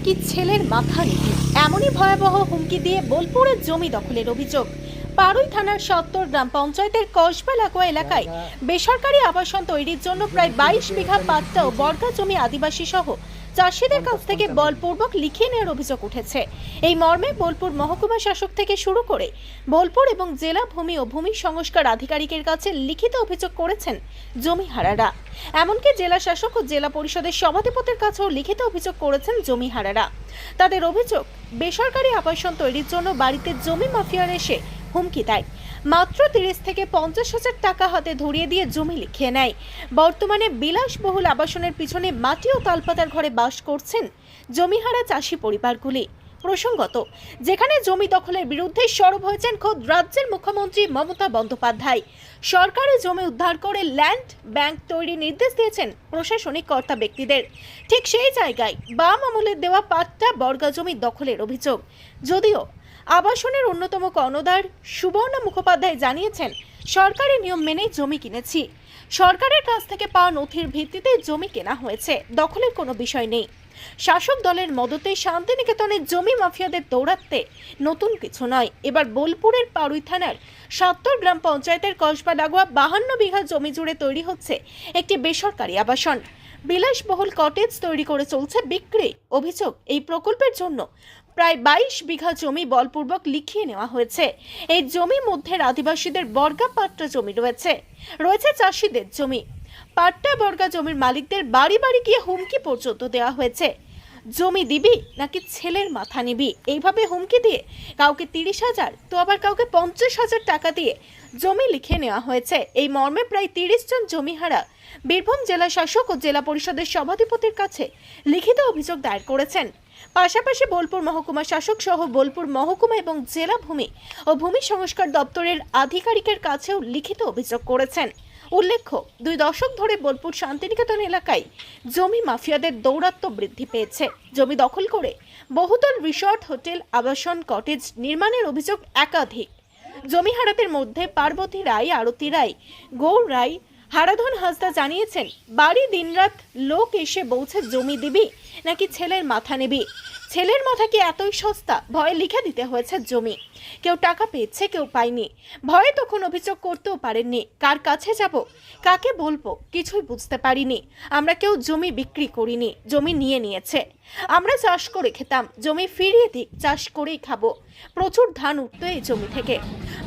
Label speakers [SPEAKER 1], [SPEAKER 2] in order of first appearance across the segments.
[SPEAKER 1] নাকি ছেলের মাথা নিতে এমনই ভয়াবহ হুমকি দিয়ে বোলপুরের জমি দখলের অভিযোগ। পারুই থানার সত্তর গ্রাম পঞ্চায়েতের কসবা লাগোয়া এলাকায় বেসরকারি আবাসন তৈরির জন্য প্রায় বাইশ বিঘা পাত্তা ও বর্গা জমি আদিবাসী সহ চাষিদের কাছ থেকে বলপূর্বক লিখিয়ে নেওয়ার অভিযোগ উঠেছে। এই মর্মে বোলপুর মহকুমা শাসক থেকে শুরু করে বোলপুর এবং জেলা ভূমি ও ভূমি সংস্কার আধিকারিকের কাছে লিখিত অভিযোগ করেছেন জমিহারারা। এমনকি জেলা শাসক ও জেলা পরিষদের সভাধিপতির কাছেও লিখিত অভিযোগ করেছেন জমিহারারা। তাদের অভিযোগ বেসরকারি আবাসন তৈরির জন্য বাড়িতে জমি মাফিয়ার এসে হুমকি দেয়। মাত্র তিরিশ থেকে পঞ্চাশ হাজার টাকা হাতে ধরিয়ে দিয়ে জমি লিখিয়ে নেয়। বর্তমানে বিলাসবহুল আবাসনের পিছনে মাটি ও তালপাতার ঘরে বাস করছেন জমিহারা চাষি পরিবারগুলি। প্রসঙ্গত, যেখানে জমি দখলের বিরুদ্ধে সরব হয়েছেন খোদ রাজ্যের মুখ্যমন্ত্রী মমতা বন্দ্যোপাধ্যায়। সরকারি জমি উদ্ধার করে ল্যান্ড ব্যাংক তৈরির নির্দেশ দিয়েছেন প্রশাসনিক কর্তা ব্যক্তিদের। ঠিক সেই জায়গায় বাম আমলের দেওয়া পাট্টা বর্গা জমি দখলের অভিযোগ। যদিও আবাসনের অন্যতম কর্ণধার সুবর্ণা মুখোপাধ্যায় জানিয়েছেন, সরকারি নিয়ম মেনেই জমি কিনেছি। সরকারের কাছ থেকে পাওয়া নথির ভিত্তিতে জমি কেনা হয়েছে, দখলের কোনো বিষয় নেই। শাসক দলের মদতে শান্তিনিকেতনের জমি মাফিয়াদের দৌড়াতে নতুন কিছু নয়। এবার বোলপুরের পাড়ুই থানার সত্তর গ্রাম পঞ্চায়েতের কসবা লাগোয়া বাহান্ন বিঘা জমি জুড়ে তৈরি হচ্ছে একটি বেসরকারি আবাসন। বিলাসবহুল কটেজ তৈরি করে চলছে বিক্রি। অভিযোগ, এই প্রকল্পের জন্য প্রায় বাইশ বিঘা জমি বলপূর্বক লিখিয়ে নেওয়া হয়েছে। এই জমি মধ্যে আদিবাসীদের বর্গা পাট্টা জমি রয়েছে। রয়েছে চাষিদের জমি। পাট্টা বর্গা জমির মালিকদের বাড়ি বাড়ি গিয়ে হুমকি পর্যন্ত দেওয়া হয়েছে। জমি দিবি নাকি ছেলের মাথা নিবি? এইভাবে হুমকি দিয়ে কাউকে তিরিশ হাজার, তো আবার কাউকে পঞ্চাশ হাজার টাকা দিয়ে জমি লিখে নেওয়া হয়েছে। এই মর্মে প্রায় তিরিশ জন জমিহারা বীরভূম জেলা শাসক ও জেলা পরিষদের সভাধিপতির কাছে লিখিত অভিযোগ দায়ের করেছেন। পাশাপাশি বোলপুর মহকুমা শাসক সহ বোলপুর মহকুমা এবং জেলা ভূমি ও ভূমি সংস্কার দপ্তরের আধিকারিকের কাছেও লিখিত অভিযোগ করেছেন। উল্লেখ্য, দুই দশক ধরে বোলপুর শান্তিনিকেতন এলাকায় জমি মাফিয়াদের দৌরাত্ম্য বৃদ্ধি পেয়েছে। জমি দখল করে বহুতল রিসর্ট, হোটেল, আবাসন, কটেজ নির্মাণের অভিযোগ একাধিক। জমি হারাতের মধ্যে পার্বতী রায়, আরতি রায়, গৌর রায় হারাধন হাসদা জানিয়েছেন, বাড়ি দিনরাত লোক এসে বলছে, জমি দিবি নাকি ছেলের মাথা নিবি? ছেলের মাথা কি এতই সস্তা? ভয়ে লিখে দিতে হয়েছে জমি। কেউ টাকা পেয়েছে, কেউ পায়নি। ভয়ে তখন অভিযোগ করতেও পারেননি। কার কাছে যাব? কাকে বলব? কিছুই বুঝতে পারিনি। আমরা কেউ জমি বিক্রি করিনি, জমি নিয়ে নিয়েছে। আমরা চাষ করে খেতাম, জমি ফিরিয়ে দিক, চাষ করেই খাব। প্রচুর ধান উঠতো এই জমি থেকে।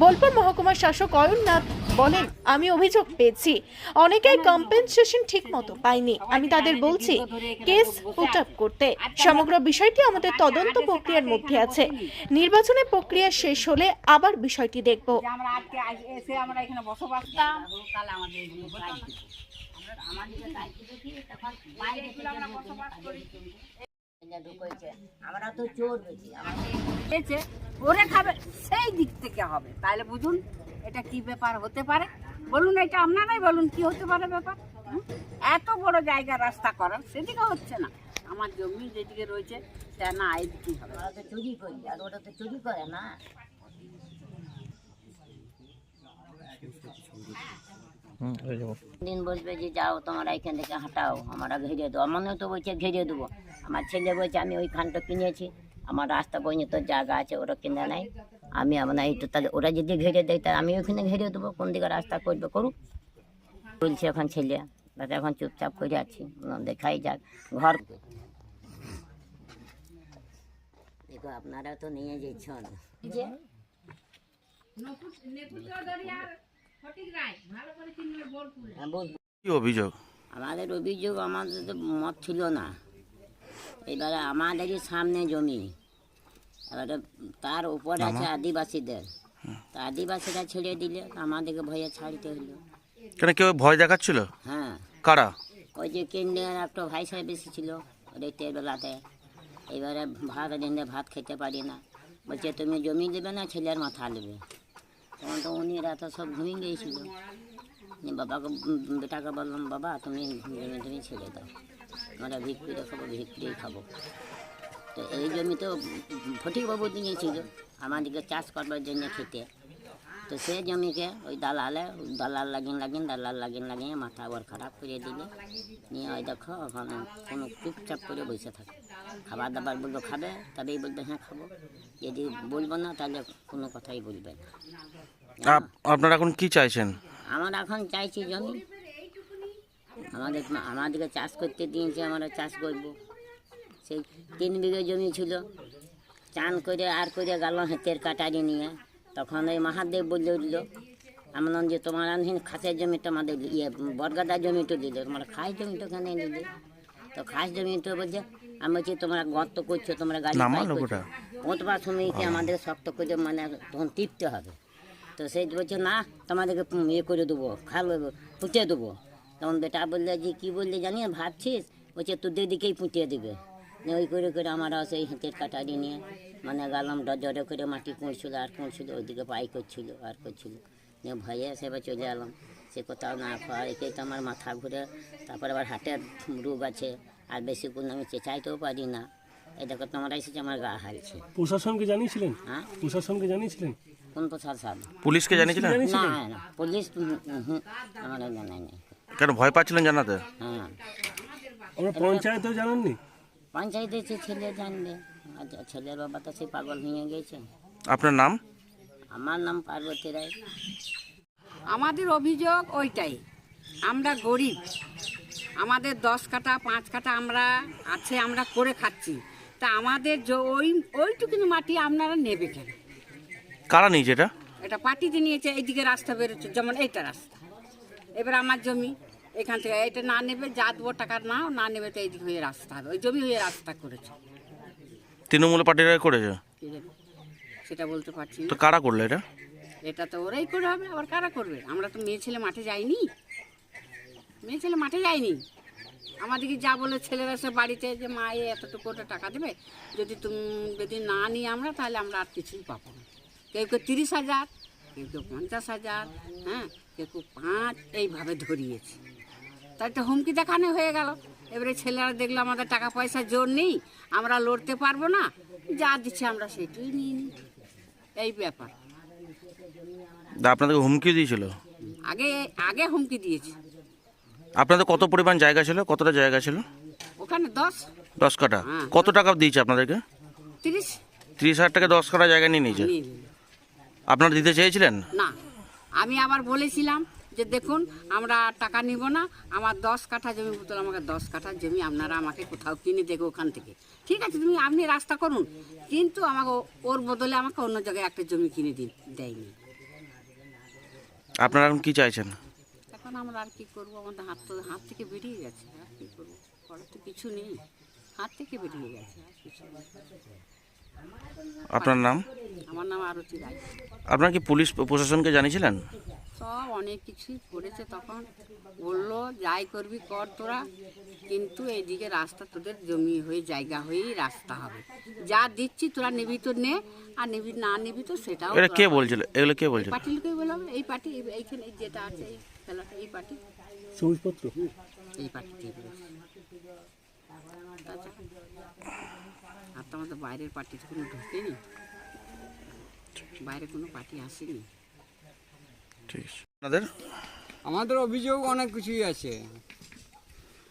[SPEAKER 1] বোলপুর মহকুমার শাসক অয়ননাথ বলেন আমি অভিযোগ পেয়েছি। অনেকেই কম্পেনসেশন ঠিক মতো পায়নি। আমি তাদের বলছি কেস পুট আপ করতে। সমগ্র বিষয়টি আমাদের তদন্ত প্রক্রিয়ার মধ্যে আছে। নির্বাচনের প্রক্রিয়া শেষ হলে আবার বিষয়টি দেখব।
[SPEAKER 2] আমরা আজকে এসে আমরা এখানে বসবাস আমাদের আমাদের তখন বাইরে আমরা বসবাস করি।
[SPEAKER 3] আমরা তো চোর বেশি আমাদের
[SPEAKER 2] ওরে খাবে সেই দিক থেকে হবে। তাহলে বুঝুন এটা কি ব্যাপার হতে পারে? বলুন এটা আপনারাই বলুন কি হতে পারে ব্যাপার? এত বড় জায়গা রাস্তা করার সেদিকে হচ্ছে না। আমার জমি যেদিকে রয়েছে সে না এদিকেই হবে।
[SPEAKER 3] আমরা তো চুরি করি আর ওরা তো চুরি করে না। দিন বলবে যে যাও তোমরা এখান থেকে হাঁটাও আমরা ঘিরে দেবো। মনেও তো বলছে ঘিরে দেবো। আমার ছেলে বলছে আমি ওইখানটা কিনেছি। আমার রাস্তা পর্যন্ত জায়গা আছে ওরা কিনে নাই আমি আপনার একটু তাহলে ওরা যদি ঘিরে দেয় তাহলে আমি ওইখানে ঘিরে দেবো। কোন দিকে রাস্তা করবে করুক। বলছে এখন ছেলে তাতে এখন চুপচাপ করে আছি। দেখাই যাক। ঘর দেখো আপনারা তো নিয়ে যাচ্ছেন। যে।
[SPEAKER 4] কি অভিযোগ?
[SPEAKER 3] আমাদের অভিযোগ আমাদের তো মত ছিল না। এবারে আমাদেরই সামনে জমি। এবারে তার উপর আছে আদিবাসীদের। তা আদিবাসীরা ছেড়ে দিলে আমাদেরকে ভয়ে ছাড়তে হলো।
[SPEAKER 4] কেন কেউ ভয় দেখাচ্ছিল?
[SPEAKER 3] হ্যাঁ।
[SPEAKER 4] কারা?
[SPEAKER 3] ওই যে কেন্দ্রের একটা ভাই সাহেব এসেছিল রেতের বেলাতে। এবারে ভাত দিনে ভাত খেতে পারি না। বলছে তুমি জমি দেবে না ছেলের মাথা নেবে। তখন তো উনি তো সব ঘুমিয়ে গিয়েছিল। বাবাকে, বেটাকে বললাম, বাবা, তুমি জমি তুমি ছেড়ে দাও। আমরা ভিক্রি খাব ভিক্রি খাব। তো এই জমি তো ফটিকবাবু দিয়েছিল। আমাদেরকে চাষ করবার জন্য খেতে। তো সে জমিকে ওই দালালে দালাল লাগিন লাগিন দালাল লাগিন লাগিয়ে মাথা আবার খারাপ করে দিলে। নিয়ে ওই দেখো ওখানে কোনো চুপচাপ করে বসে থাকে। খাবার দাবার বলল খাবে? তবেই বলবে হ্যাঁ খাব। যদি বলব না তাহলে কোনো কথাই বলবে না।
[SPEAKER 4] আপ- আপনারা এখন কি চাইছেন?
[SPEAKER 3] আমরা এখন চাইছি জমি। আমাদের আমাদেরকে চাষ করতে দিয়েছে আমরা চাষ করব। সেই তিন বিঘে জমি ছিল। চান করে আর করে গেল হেতের কাটারি নিয়ে। তখন ওই মহাদেব বলে উঠল আমরা যে তোমার আনহিন খাসের জমিটা আমাদের ইয়ে বরগাদার জমিটা দিলে তোমার খাস জমিটা কেন দিলে তো খাস জমিটা বলছে আমি বলছি তোমরা গর্ত করছ তোমরা গাড়ি। পোঁতবার সময়কে আমাদের শক্ত করে মানে তখন টিপতে হবে। তো সেই বলছে না তোমাদেরকে ইয়ে করে দেবো খাল পুঁতে দেবো। তখন বেটা বললে যে কী বললে জানি ভাবছিস? বলছে তোদের দিকেই পুঁতে দেবে। ওই করে করে আমরা সেই হাতের কাটারি নিয়ে মানে গেলাম ডজরে করে মাটি কুঁড়ছিল আর কুঁড়ছিল ওইদিকে পাই করছিল আর করছিল। নিয়ে ভয়ে সেবার চলে এলাম। সে কোথাও না খাওয়া একেই তো আমার মাথা ঘুরে তারপরে আবার হাটের রোগ আছে আর বেশি কোনো আমি চেঁচাইতেও পারি না। এই দেখো তোমরা এসেছে আমার গা হালছে।
[SPEAKER 5] প্রশাসনকে জানিয়েছিলেন?
[SPEAKER 3] হ্যাঁ?
[SPEAKER 5] প্রশাসনকে জানিয়েছিলেন?
[SPEAKER 3] কোন প্রসাদ সাল
[SPEAKER 4] পুলিশকে জানিয়েছিলেন?
[SPEAKER 3] না না পুলিশ আমার জানাই নেই।
[SPEAKER 4] কেন ভয় পাচ্ছিলেন জানাতে?
[SPEAKER 3] হ্যাঁ।
[SPEAKER 5] আমরা পঞ্চায়েতেও জানাননি?
[SPEAKER 3] পঞ্চায়েতে ছেলে জানবে। আচ্ছা ছেলের বাবা তো সেই পাগল হয়ে গেছে।
[SPEAKER 4] আপনার নাম?
[SPEAKER 3] আমার নাম পার্বতী রায়।
[SPEAKER 2] আমাদের অভিযোগ ওইটাই আমরা গরিব। আমাদের দশ কাটা পাঁচ কাটা আমরা আছে আমরা করে খাচ্ছি। তা আমাদের ওই ওইটুকুনি মাটি আপনারা নেবে কেন?
[SPEAKER 4] কারা নিয়েছে এটা?
[SPEAKER 2] এটা পার্টিতে নিয়েছে এইদিকে রাস্তা বেরোচ্ছে যেমন এইটা রাস্তা। এবার আমার জমি এখান থেকে এটা না নেবে যা দেবো টাকা নাও না নেবে তো এইদিকে হয়ে রাস্তা হবে ওই জমি হয়ে রাস্তা করেছে।
[SPEAKER 4] তৃণমূল পার্টিরা করেছে?
[SPEAKER 2] সেটা বলতে পারছি
[SPEAKER 4] তো কারা করল এটা?
[SPEAKER 2] এটা তো ওরাই করে হবে আবার কারা করবে? আমরা তো মেয়ে ছেলে মাঠে যাইনি। মেয়ে ছেলে মাঠে যায়নি আমাদেরকে যা বলে ছেলেরা সে বাড়িতে যে মা এ এতটুকু করে টাকা দেবে যদি তুমি যদি না নিই আমরা তাহলে আমরা আর কিছুই পাবো না। কেউ কেউ তিরিশ হাজার কেউ কেউ পঞ্চাশ হাজার হ্যাঁ কেউ কেউ পাঁচ এইভাবে ধরিয়েছে। তাই তো হুমকি দেখানো হয়ে গেল। এবারে ছেলেরা দেখল আমাদের টাকা পয়সা জোর নেই আমরা লড়তে পারব না যা দিচ্ছে আমরা সেটাই নিয়ে নিই। এই ব্যাপার।
[SPEAKER 4] তা আপনাদেরকে হুমকি দিয়েছিল?
[SPEAKER 2] আগে আগে হুমকি দিয়েছে।
[SPEAKER 4] আপনাদের কত পরিমাণ জায়গা ছিল? কতটা জায়গা ছিল?
[SPEAKER 2] ওখানে দশ।
[SPEAKER 4] দশ কাটা
[SPEAKER 2] হ্যাঁ।
[SPEAKER 4] কত টাকা দিয়েছে আপনাদেরকে?
[SPEAKER 2] তিরিশ।
[SPEAKER 4] তিরিশ হাজার টাকা দশ কাটা জায়গা নিয়ে নিয়েছে। আপনারা দিতে চেয়েছিলেন?
[SPEAKER 2] না। আমি আবার বলেছিলাম যে দেখুন আমরা টাকা নিব না আমার দশ কাঠা জমি বোতল আমাকে দশ কাঠা জমি আপনারা আমাকে কোথাও কিনে দেবে ওখান থেকে। ঠিক আছে তুমি আপনি রাস্তা করুন কিন্তু আমাকে ওর বদলে আমাকে অন্য জায়গায় একটা জমি কিনে দিন দেয়নি।
[SPEAKER 4] আপনারা এখন কি চাইছেন?
[SPEAKER 2] এখন আমরা আর কি করব? আমাদের হাত তো হাত থেকে বেরিয়ে গেছে আর কি করব? করার তো কিছু নেই হাত থেকে বেরিয়ে গেছে আর কিছু
[SPEAKER 4] আপনার নাম?
[SPEAKER 2] আমার নাম আরতি রায়।
[SPEAKER 4] আপনারা কি পুলিশ প্রশাসনকে জানিয়েছিলেন?
[SPEAKER 2] সব অনেক কিছুই করেছে তখন বলল যাই করবি কর তোরা কিন্তু এইদিকে রাস্তা তোদের জমি হয়ে জায়গা হয়েই রাস্তা হবে। যা দিচ্ছি তোরা নিবি তো নে আর নিবি না নিবি তো সেটাও
[SPEAKER 4] এটা কে বলছিল? এগুলো কে বলছিল?
[SPEAKER 2] পার্টি লোকে বললাম এই পার্টি এইখানে যেটা আছে এই খেলাটা এই পার্টি।
[SPEAKER 5] সবুজপত্র?
[SPEAKER 2] এই পার্টিতেই বলেছে তাছাড়া আর তো আমাদের বাইরের পার্টি তো কোনো ঢোকেনি? বাইরে কোনো পার্টি আসেনি?
[SPEAKER 4] ঠিক আছে। আপনাদের?
[SPEAKER 6] আমাদের অভিযোগ অনেক কিছুই আছে।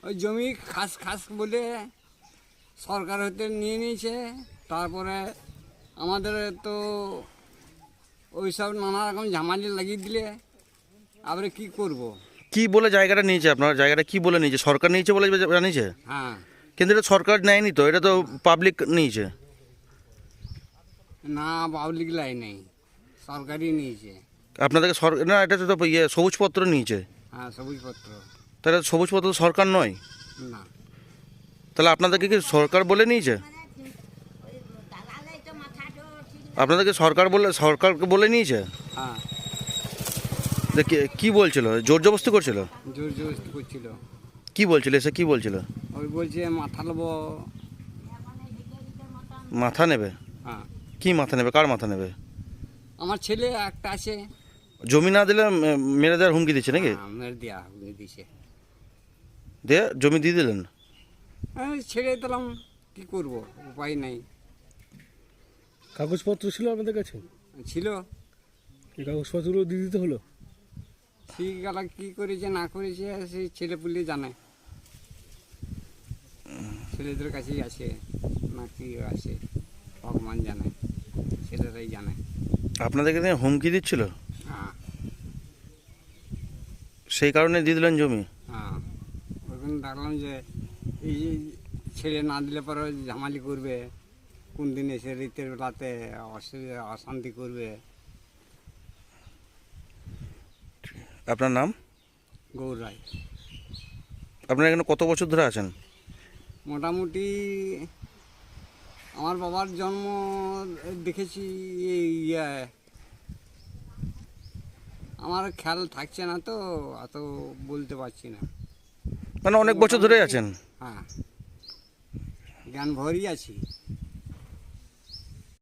[SPEAKER 6] ওই জমি খাস খাস বলে সরকার হতে নিয়ে নিয়েছে তারপরে আমাদের তো ওই সব নানা রকম ঝামালি লাগিয়ে দিলে আবার কি করব?
[SPEAKER 4] কি বলে জায়গাটা নিয়েছে আপনার? জায়গাটা কি বলে নিয়েছে? সরকার নিয়েছে বলে জানিয়েছে?
[SPEAKER 6] হ্যাঁ।
[SPEAKER 4] কিন্তু এটা সরকার নেয়নি তো এটা তো পাবলিক নিয়েছে।
[SPEAKER 6] না পাবলিক লাই নেই। সরকারই নিয়েছে।
[SPEAKER 4] আপনাদেরকে সরকার না এটা তো ইয়ে সবুজপত্র নিয়েছে।
[SPEAKER 6] হ্যাঁ সবুজপত্র।
[SPEAKER 4] তাহলে সবুজপত্র সরকার নয়?
[SPEAKER 6] না।
[SPEAKER 4] তাহলে আপনাদেরকে কি সরকার বলে নিয়েছে? আপনাদেরকে সরকার বলে সরকারকে বলে নিয়েছে?
[SPEAKER 6] হ্যাঁ।
[SPEAKER 4] কে- বলছিল? জোর জবস্তি করছিল?
[SPEAKER 6] জোর জবরদস্তি করছিল।
[SPEAKER 4] কি বলছিল? এসে কি বলছিল?
[SPEAKER 6] ওই বলছে মাথা নেব।
[SPEAKER 4] মাথা নেবে?
[SPEAKER 6] হ্যাঁ।
[SPEAKER 4] কি মাথা নেবে? কার মাথা নেবে?
[SPEAKER 6] আমার ছেলে একটা আছে।
[SPEAKER 4] জমি না দিলে মেরে দেওয়ার হুমকি দিচ্ছে নাকি?
[SPEAKER 6] হ্যাঁ, মেরে দেওয়া হুমকি দিছে
[SPEAKER 4] দিয়ে জমি দিয়ে দিলেন?
[SPEAKER 6] আমি ছেড়ে দিলাম কি করব? উপায় নাই।
[SPEAKER 5] কাগজপত্র ছিল আপনাদের কাছে?
[SPEAKER 6] ছিল।
[SPEAKER 5] এই কাগজপত্রগুলো দিয়ে দিতে হলো?
[SPEAKER 6] ঠিক ঠিকালা কী করেছে না করেছে সেই ছেলেপুলি জানে। ছেলেদের কাছেই আছে না কি আছে। ভগবান জানে ছেলেরাই জানে।
[SPEAKER 4] আপনাদেরকে হুমকি দিচ্ছিল?
[SPEAKER 6] হ্যাঁ
[SPEAKER 4] সেই কারণে দিয়ে দিলেন জমি?
[SPEAKER 6] হ্যাঁ। ওখানে দেখলাম যে এই ছেড়ে না দিলে পরে ঝামালি করবে কোন দিন এসে রীতের বেলাতে অসুবিধা অশান্তি করবে।
[SPEAKER 4] আপনার নাম?
[SPEAKER 6] গৌর রায়।
[SPEAKER 4] আপনারা এখানে কত বছর ধরে আছেন?
[SPEAKER 6] মোটামুটি আমার বাবার জন্ম দেখেছি এই ইয়ে আমার খেয়াল থাকছে না তো অত বলতে পারছি না।
[SPEAKER 4] মানে অনেক বছর ধরে আছেন?
[SPEAKER 6] হ্যাঁ। জ্ঞান ভরি আছি।